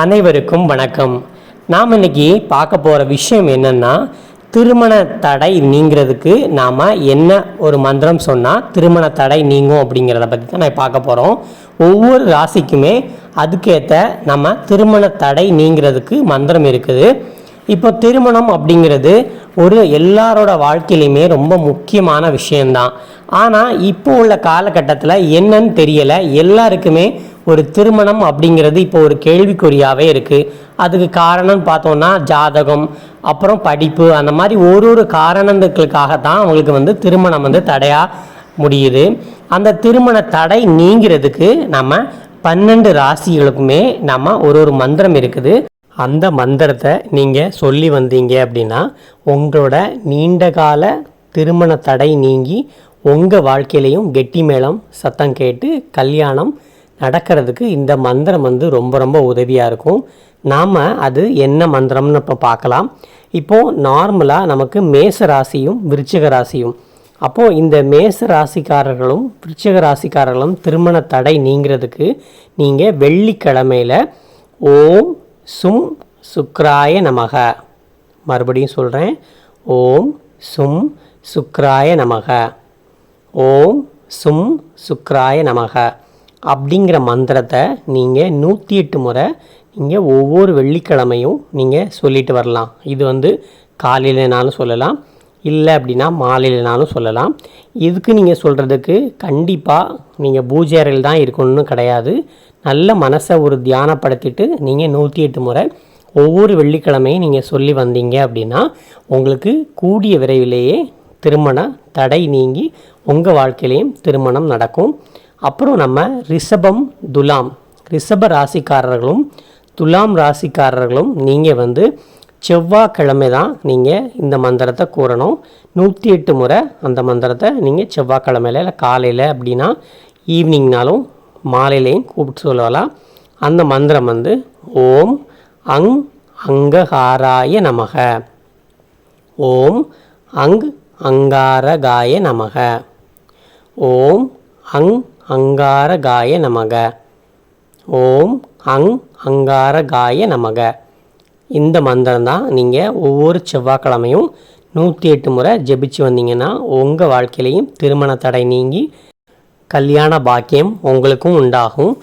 அனைவருக்கும் வணக்கம். நாம் இன்னைக்கு பார்க்க போகிற விஷயம் என்னென்னா திருமண தடை நீங்கிறதுக்கு நாம் என்ன ஒரு மந்திரம் சொன்னால் திருமண தடை நீங்கும் அப்படிங்கிறத பற்றி தான் நான் பார்க்க போகிறோம் ஒவ்வொரு ராசிக்குமே அதுக்கேற்ற நம்ம திருமண தடை நீங்கிறதுக்கு மந்திரம் இருக்குது. இப்போ திருமணம் அப்படிங்கிறது ஒரு எல்லாரோட வாழ்க்கையிலையுமே ரொம்ப முக்கியமான விஷயந்தான் ஆனால் இப்போ உள்ள காலகட்டத்தில் என்னன்னு தெரியலை. எல்லாருக்குமே ஒரு திருமணம் அப்படிங்கிறது இப்போ ஒரு கேள்விக்குறியாகவே இருக்குது அதுக்கு காரணம்னு பார்த்தோன்னா ஜாதகம் அப்புறம் படிப்பு அந்த மாதிரி ஒரு ஒரு காரணங்களுக்காக தான் அவங்களுக்கு வந்து திருமணம் வந்து தடையாக முடியுது. அந்த திருமண தடை நீங்கிறதுக்கு நம்ம பன்னெண்டு ராசிகளுக்குமே நம்ம ஒரு ஒரு மந்திரம் இருக்குது. அந்த மந்திரத்தை நீங்கள் சொல்லி வந்தீங்க அப்படின்னா உங்களோட நீண்ட கால திருமண தடை நீங்கி உங்கள் வாழ்க்கையிலையும் கெட்டி மேளம் சத்தம் கேட்டு கல்யாணம் நடக்கிறதுக்கு இந்த மந்திரம் வந்து ரொம்ப ரொம்ப உதவியாக இருக்கும். நாம் அது என்ன மந்திரம்னு இப்போ பார்க்கலாம். இப்போது நார்மலாக நமக்கு மேச ராசியும் விருச்சிக ராசியும். அப்போது இந்த மேச ராசிக்காரர்களும் விருச்சிக ராசிக்காரர்களும் திருமண தடை நீங்கிறதுக்கு நீங்கள் வெள்ளிக்கிழமையில் ஓம் சும் சுக்ராய நமக. மறுபடியும் சொல்கிறேன் ஓம் சும் சுக்ராய நமக. ஓம் சும் சுக்ராய நமக. அப்படிங்கிற மந்திரத்தை நீங்கள் நூற்றி எட்டு முறை நீங்கள் ஒவ்வொரு வெள்ளிக்கிழமையும் நீங்கள் சொல்லிட்டு வரலாம். இது வந்து காலையிலனாலும் சொல்லலாம் இல்லை அப்படின்னா மாலையிலனாலும் சொல்லலாம். இதுக்கு நீங்கள் சொல்கிறதுக்கு கண்டிப்பாக நீங்கள் பூஜை அறையில் தான் இருக்கணும்னு கிடையாது. நல்ல மனசை ஒரு தியானப்படுத்திட்டு நீங்கள் நூற்றி எட்டு முறை ஒவ்வொரு வெள்ளிக்கிழமையும் நீங்கள் சொல்லி வந்தீங்க அப்படின்னா உங்களுக்கு கூடிய விரைவிலேயே திருமண தடை நீங்கி உங்கள் வாழ்க்கையிலையும் திருமணம் நடக்கும். அப்புறம் நம்ம ரிஷபம் துலாம். ரிஷப ராசிக்காரர்களும் துலாம் ராசிக்காரர்களும் நீங்கள் வந்து செவ்வாய்க்கிழமை தான் நீங்கள் இந்த மந்திரத்தை கூறணும். நூற்றி எட்டு முறை அந்த மந்திரத்தை நீங்கள் செவ்வாய்க்கிழமையில இல்லை காலையில் அப்படின்னா ஈவினிங்னாலும் மாலையிலையும் கூப்பிட்டு சொல்லலாம். அந்த மந்திரம் வந்து ஓம் அங் அங்ககாராய நமக. ஓம் அங் அங்காரகாய நமக. ஓம் அங் அங்காரகாய நமக. ஓம் அங் அங்காரகாய நமக. இந்த மந்திரம் தான் நீங்கள் ஒவ்வொரு செவ்வாய்க்கிழமையும் நூற்றி எட்டு முறை ஜெபிச்சு வந்தீங்கன்னா உங்கள் வாழ்க்கையிலையும் திருமண தடை நீங்கி கல்யாண பாக்கியம் உங்களுக்கும் உண்டாகும்.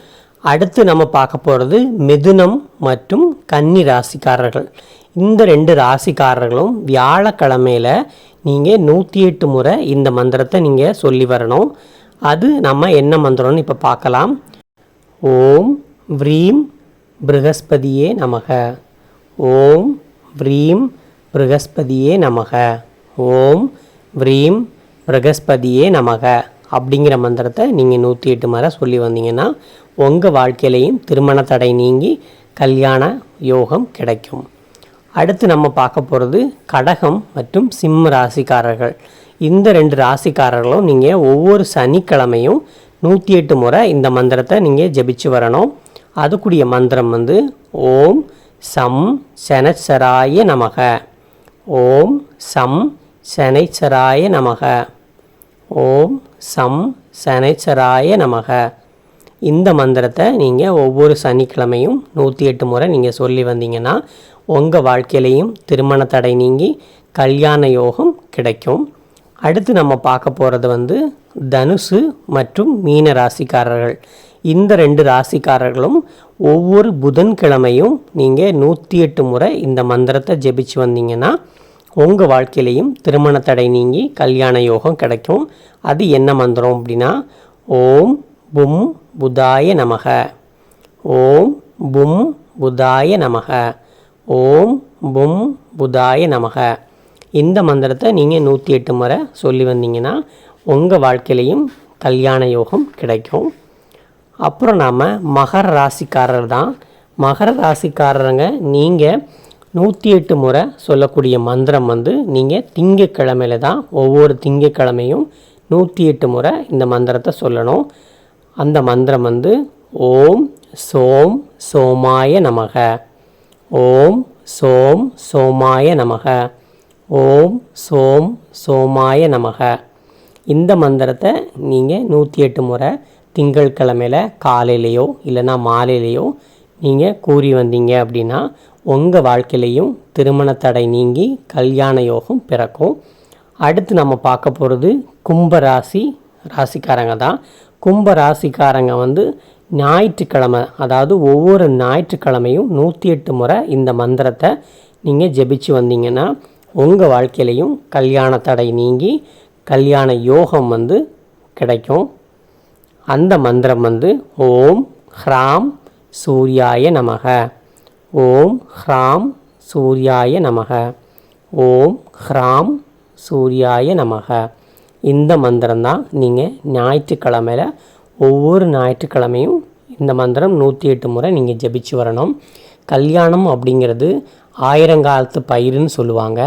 அடுத்து நம்ம பார்க்க போகிறது மிதுனம் மற்றும் கன்னி ராசிக்காரர்கள். இந்த ரெண்டு ராசிக்காரர்களும் வியாழக்கிழமையில் நீங்கள் நூற்றி எட்டு முறை இந்த மந்திரத்தை நீங்கள் சொல்லி வரணும். அது நம்ம என்ன மந்திரம்னு இப்போ பார்க்கலாம். ஓம் வ்ரீம் ப்ரகஸ்பதியே நமக. ஓம் வ்ரீம் ப்ரகஸ்பதியே நமக. ஓம் வ்ரீம் ப்ரகஸ்பதியே நமக. அப்படிங்கிற மந்திரத்தை நீங்கள் நூற்றி எட்டு முறை சொல்லி வந்தீங்கன்னா உங்கள் வாழ்க்கையிலையும் திருமண தடை நீங்கி கல்யாண யோகம் கிடைக்கும். அடுத்து நம்ம பார்க்க போகிறது கடகம் மற்றும் சிம்ம ராசிக்காரர்கள். இந்த ரெண்டு ராசிக்காரர்களும் நீங்கள் ஒவ்வொரு சனிக்கிழமையும் நூற்றி எட்டு முறை இந்த மந்திரத்தை நீங்கள் ஜெபிச்சு வரணும். அதுக்குரிய மந்திரம் வந்து ஓம் சம் சனச்சராய நமக. ஓம் சம் சனைச்சராய நமக. ஓம் சம் சனைச்சராய நமக. இந்த மந்திரத்தை நீங்கள் ஒவ்வொரு சனிக்கிழமையும் நூற்றி எட்டு முறை நீங்கள் சொல்லி வந்தீங்கன்னா உங்கள் வாழ்க்கையிலையும் திருமண தடை நீங்கி கல்யாண யோகம் கிடைக்கும். அடுத்து நம்ம பார்க்க போகிறது வந்து தனுசு மற்றும் மீன ராசிக்காரர்கள். இந்த ரெண்டு ராசிக்காரர்களும் ஒவ்வொரு புதன்கிழமையும் நீங்கள் நூற்றி எட்டு முறை இந்த மந்திரத்தை ஜெபிச்சு வந்தீங்கன்னா உங்கள் வாழ்க்கையிலையும் திருமண தடை நீங்கி கல்யாண யோகம் கிடைக்கும். அது என்ன மந்திரம் அப்படின்னா ஓம் பும் புதாய நமக. ஓம் பும் புதாய நமக. ஓம் பும் புதாய நமக. இந்த மந்திரத்தை நீங்கள் நூற்றி எட்டு முறை சொல்லி வந்தீங்கன்னா உங்கள் வாழ்க்கையிலையும் கல்யாண யோகம் கிடைக்கும். அப்புறம் நாம் மகர ராசிக்காரர் தான். மகர ராசிக்காரருங்க நீங்கள் நூற்றி எட்டு முறை சொல்லக்கூடிய மந்திரம் வந்து நீங்கள் திங்கக்கிழமையில தான் ஒவ்வொரு திங்கக்கிழமையும் நூற்றி எட்டு முறை இந்த மந்திரத்தை சொல்லணும். அந்த மந்திரம் வந்து ஓம் சோம் சோமாய நமக. ஓம் சோம் சோமாய நமக. ஓம் சோம் சோமாய நமக. இந்த மந்திரத்தை நீங்கள் நூற்றி எட்டு முறை திங்கட்கிழமையில் காலையிலையோ இல்லைன்னா மாலையிலையோ நீங்கள் கூறி வந்தீங்க அப்படின்னா உங்கள் வாழ்க்கையிலையும் திருமண தடை நீங்கி கல்யாண யோகம் பிறக்கும். அடுத்து நம்ம பார்க்க போகிறது கும்ப ராசி ராசிக்காரங்க தான். கும்ப ராசிக்காரங்க வந்து ஞாயிற்றுக்கிழமை அதாவது ஒவ்வொரு ஞாயிற்றுக்கிழமையும் நூற்றி எட்டு முறை இந்த மந்திரத்தை நீங்கள் ஜெபிச்சு வந்தீங்கன்னா உங்கள் வாழ்க்கையிலையும் கல்யாண தடை நீங்கி கல்யாண யோகம் வந்து கிடைக்கும். அந்த மந்திரம் வந்து ஓம் ஹ்ராம் சூர்யாய நமக. ஓம் ஹ்ராம் சூர்யாய நமக. ஓம் ஹ்ராம் சூர்யாய நமக. இந்த மந்திரம் தான் நீங்கள் ஞாயிற்றுக்கிழமையில் ஒவ்வொரு ஞாயிற்றுக்கிழமையும் இந்த மந்திரம் நூற்றி எட்டு முறை நீங்கள் ஜபிச்சு வரணும். கல்யாணம் அப்படிங்கிறது ஆயிரங்காலத்து பயிருன்னு சொல்லுவாங்க.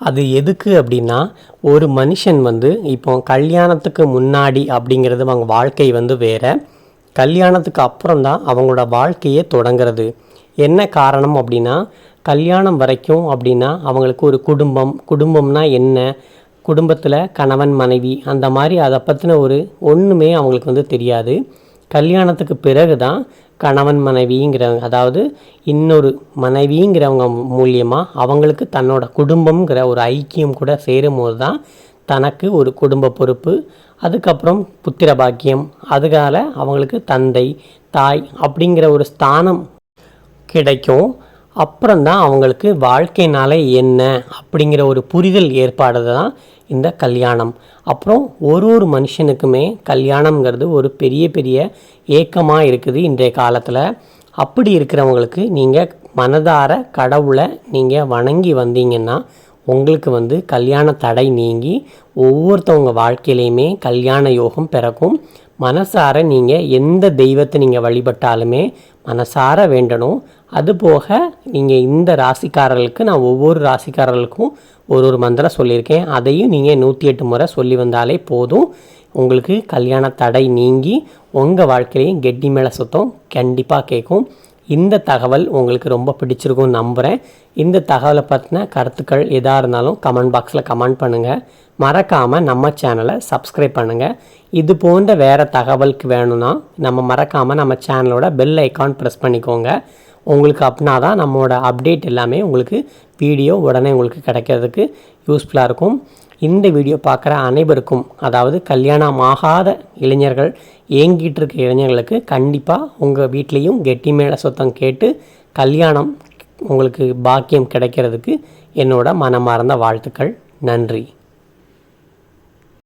அது எதுக்கு அப்படின்னா ஒரு மனுஷன் வந்து இப்போ கல்யாணத்துக்கு முன்னாடி அப்படிங்கிறது அவங்க வாழ்க்கை வந்து வேறு. கல்யாணத்துக்கு அப்புறம் தான் அவங்களோட வாழ்க்கையே தொடங்கிறது. என்ன காரணம் அப்படின்னா கல்யாணம் வரைக்கும் அப்படின்னா அவங்களுக்கு ஒரு குடும்பம் குடும்பம்னா என்ன? குடும்பத்தில் கணவன் மனைவி அந்த மாதிரி அதை பற்றின ஒரு ஒன்றுமே அவங்களுக்கு வந்து தெரியாது. கல்யாணத்துக்கு பிறகு தான் கணவன் மனைவிங்கிறவங்க அதாவது இன்னொரு மனைவிங்கிறவங்க மூலியமாக அவங்களுக்கு தன்னோட குடும்பங்கிற ஒரு ஐக்கியம் கூட சேரும் போது தான் தனக்கு ஒரு குடும்ப பொறுப்பு அதுக்கப்புறம் புத்திர பாக்கியம் அதுக்கால அவங்களுக்கு தந்தை தாய் அப்படிங்கிற ஒரு ஸ்தானம் கிடைக்கும். அப்புறம்தான் அவங்களுக்கு வாழ்க்கைனால என்ன அப்படிங்கிற ஒரு புரிதல் ஏற்பாடு தான் இந்த கல்யாணம். அப்புறம் ஒரு ஒரு மனுஷனுக்குமே கல்யாணம்ங்கிறது ஒரு பெரிய பெரிய ஏக்கமாக இருக்குது இன்றைய காலத்தில். அப்படி இருக்கிறவங்களுக்கு நீங்கள் மனதார கடவுளை நீங்கள் வணங்கி வந்தீங்கன்னா உங்களுக்கு வந்து கல்யாண தடை நீங்கி ஒவ்வொருத்தவங்க வாழ்க்கையிலையுமே கல்யாண யோகம் பிறக்கும். மனசார நீங்கள் எந்த தெய்வத்தை நீங்கள் வழிபட்டாலுமே மனசார வேண்டணும். அதுபோக நீங்கள் இந்த ராசிக்காரர்களுக்கு நான் ஒவ்வொரு ராசிக்காரர்களுக்கும் ஒரு ஒரு மந்திரம் சொல்லியிருக்கேன். அதையும் நீங்கள் நூற்றி எட்டு முறை சொல்லி வந்தாலே போதும். உங்களுக்கு கல்யாண தடை நீங்கி உங்கள் வாழ்க்கையிலையும் கெட்டி மேலே சுத்தம் கண்டிப்பாக கேட்கும். இந்த தகவல் உங்களுக்கு ரொம்ப பிடிச்சிருக்கும்னு நம்புகிறேன் இந்த தகவலை பற்றின கருத்துக்கள் எதாக இருந்தாலும் கமெண்ட் பாக்ஸில் கமெண்ட் பண்ணுங்கள் மறக்காமல் நம்ம சேனலை சப்ஸ்கிரைப் பண்ணுங்கள் இது போன்ற வேறு தகவலுக்கு வேணும்னா நம்ம மறக்காமல் நம்ம சேனலோட பெல் ஐக்கான் ப்ரெஸ் பண்ணிக்கோங்க. உங்களுக்கு அப்படின்னா தான் நம்மளோட அப்டேட் எல்லாமே உங்களுக்கு வீடியோ உடனே உங்களுக்கு கிடைக்கிறதுக்கு யூஸ்ஃபுல்லாக இருக்கும். இந்த வீடியோ பார்க்குற அனைவருக்கும் அதாவது கல்யாணம் ஆகாத இளைஞர்கள் ஏங்கிட்டு இருக்க இளைஞர்களுக்கு கண்டிப்பாக உங்கள் வீட்லேயும் கெட்டி மேலே சுத்தம் கேட்டு கல்யாணம் உங்களுக்கு பாக்கியம் கிடைக்கிறதுக்கு என்னோட மனமார்ந்த வாழ்த்துக்கள். நன்றி.